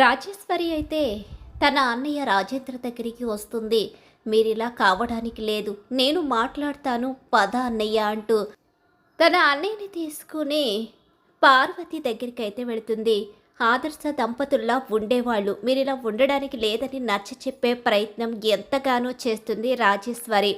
రాజేశ్వరి అయితే తన అన్నయ్య రాజేంద్ర దగ్గరికి వస్తుంది. మీరిలా కావడానికి లేదు. నేను మాట్లాడతాను. పద అన్నయ్య అంటూ తన అన్నయ్యని తీసుకుని పార్వతి దగ్గరికి అయితే వెళుతుంది. ఆదర్శ దంపతుల్లా ఉండేవాళ్ళు. మీరు ఇలా ఉండడానికి లేదని నచ్చ చెప్పే ప్రయత్నం ఎంతగానో చేస్తుంది రాజేశ్వరి.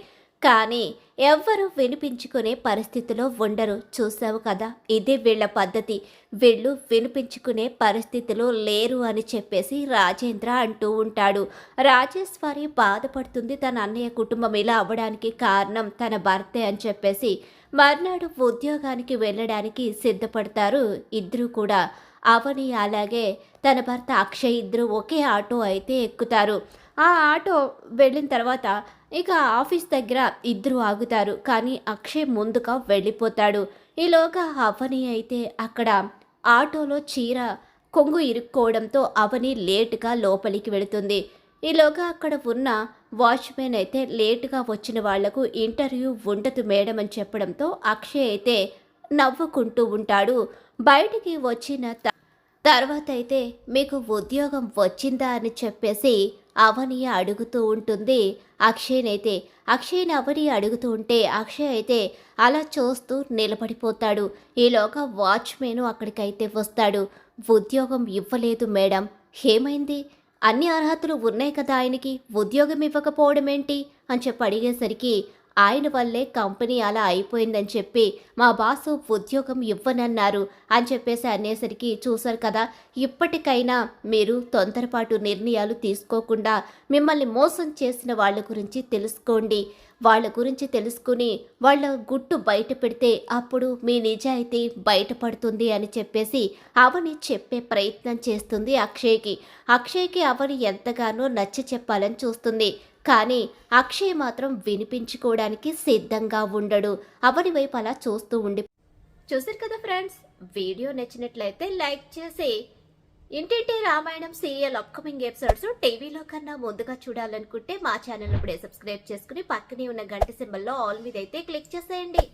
కానీ ఎవ్వరూ వినిపించుకునే పరిస్థితిలో ఉండరు. చూసావు కదా ఇదే వీళ్ళ పద్ధతి. వీళ్ళు వినిపించుకునే పరిస్థితిలో లేరు అని చెప్పేసి రాజేంద్ర అంటూ ఉంటాడు. రాజేశ్వరి బాధపడుతుంది తన అన్నయ్య కుటుంబం ఇలా అవ్వడానికి కారణం తన భర్తే అని చెప్పేసి మర్నాడు ఉద్యోగానికి వెళ్ళడానికి సిద్ధపడతారు ఇద్దరు కూడా. అవని అలాగే తన భర్త అక్షయ్ ఇద్దరు ఒకే ఆటో అయితే ఎక్కుతారు. ఆ ఆటో వెళ్ళిన తర్వాత ఇక ఆఫీస్ దగ్గర ఇద్దరు ఆగుతారు కానీ అక్షయ్ ముందుగా వెళ్ళిపోతాడు. ఈలోగా అవని అయితే అక్కడ ఆటోలో చీర కొంగు ఇరుక్కోవడంతో అవని లేటుగా లోపలికి వెళుతుంది. ఈలోగా అక్కడ ఉన్న వాచ్మెన్ అయితే లేటుగా వచ్చిన వాళ్ళకు ఇంటర్వ్యూ ఉండదు మేడం అని చెప్పడంతో అక్షయ్ అయితే నవ్వుకుంటూ ఉంటాడు. బయటికి వచ్చిన త- తర్వాత అయితే మీకు ఉద్యోగం వచ్చిందా అని చెప్పేసి అవని అడుగుతూ ఉంటుంది. అక్షయ్నైతే అక్షయ్ని అవని అడుగుతూ ఉంటే అక్షయ్ అయితే అలా చూస్తూ నిలబడిపోతాడు. ఈలోగా వాచ్మెన్ అక్కడికైతే వస్తాడు. ఉద్యోగం ఇవ్వలేదు మేడం. ఏమైంది? అన్ని అర్హతలు ఉన్నాయి కదా ఆయనకి. ఉద్యోగం ఇవ్వకపోవడం ఏంటి అని చెప్పి అడిగేసరికి ఆయన వల్లే కంపెనీ అలా అయిపోయిందని చెప్పి మా బాసు ఉద్యోగం ఇవ్వనన్నారు అని చెప్పేసి అనేసరికి చూశారు కదా ఇప్పటికైనా మీరు తొందరపాటు నిర్ణయాలు తీసుకోకుండా మిమ్మల్ని మోసం చేసిన వాళ్ళ గురించి తెలుసుకోండి. వాళ్ళ గురించి తెలుసుకుని వాళ్ళ గుట్టు బయట పెడితే అప్పుడు మీ నిజాయితీ బయటపడుతుంది అని చెప్పేసి అవని చెప్పే ప్రయత్నం చేస్తుంది అక్షయ్కి. అక్షయ్కి అవని ఎంతగానో నచ్చ చెప్పాలని చూస్తుంది. కానీ అక్షయ్ మాత్రం వినిపించుకోవడానికి సిద్ధంగా ఉండడు. అవని వైపు అలా చూస్తూ ఉండి చూసారు కదా ఫ్రెండ్స్? వీడియో నచ్చినట్లయితే లైక్ చేసి ఇంటింటి రామాయణం సీరియల్ అప్కమింగ్ ఎపిసోడ్స్ టీవీలో కన్నా ముందుగా చూడాలనుకుంటే మా ఛానల్ ఇప్పుడే సబ్స్క్రైబ్ చేసుకుని పక్కనే ఉన్న గంట సింబల్లో ఆల్ మీద అయితే క్లిక్ చేసేయండి.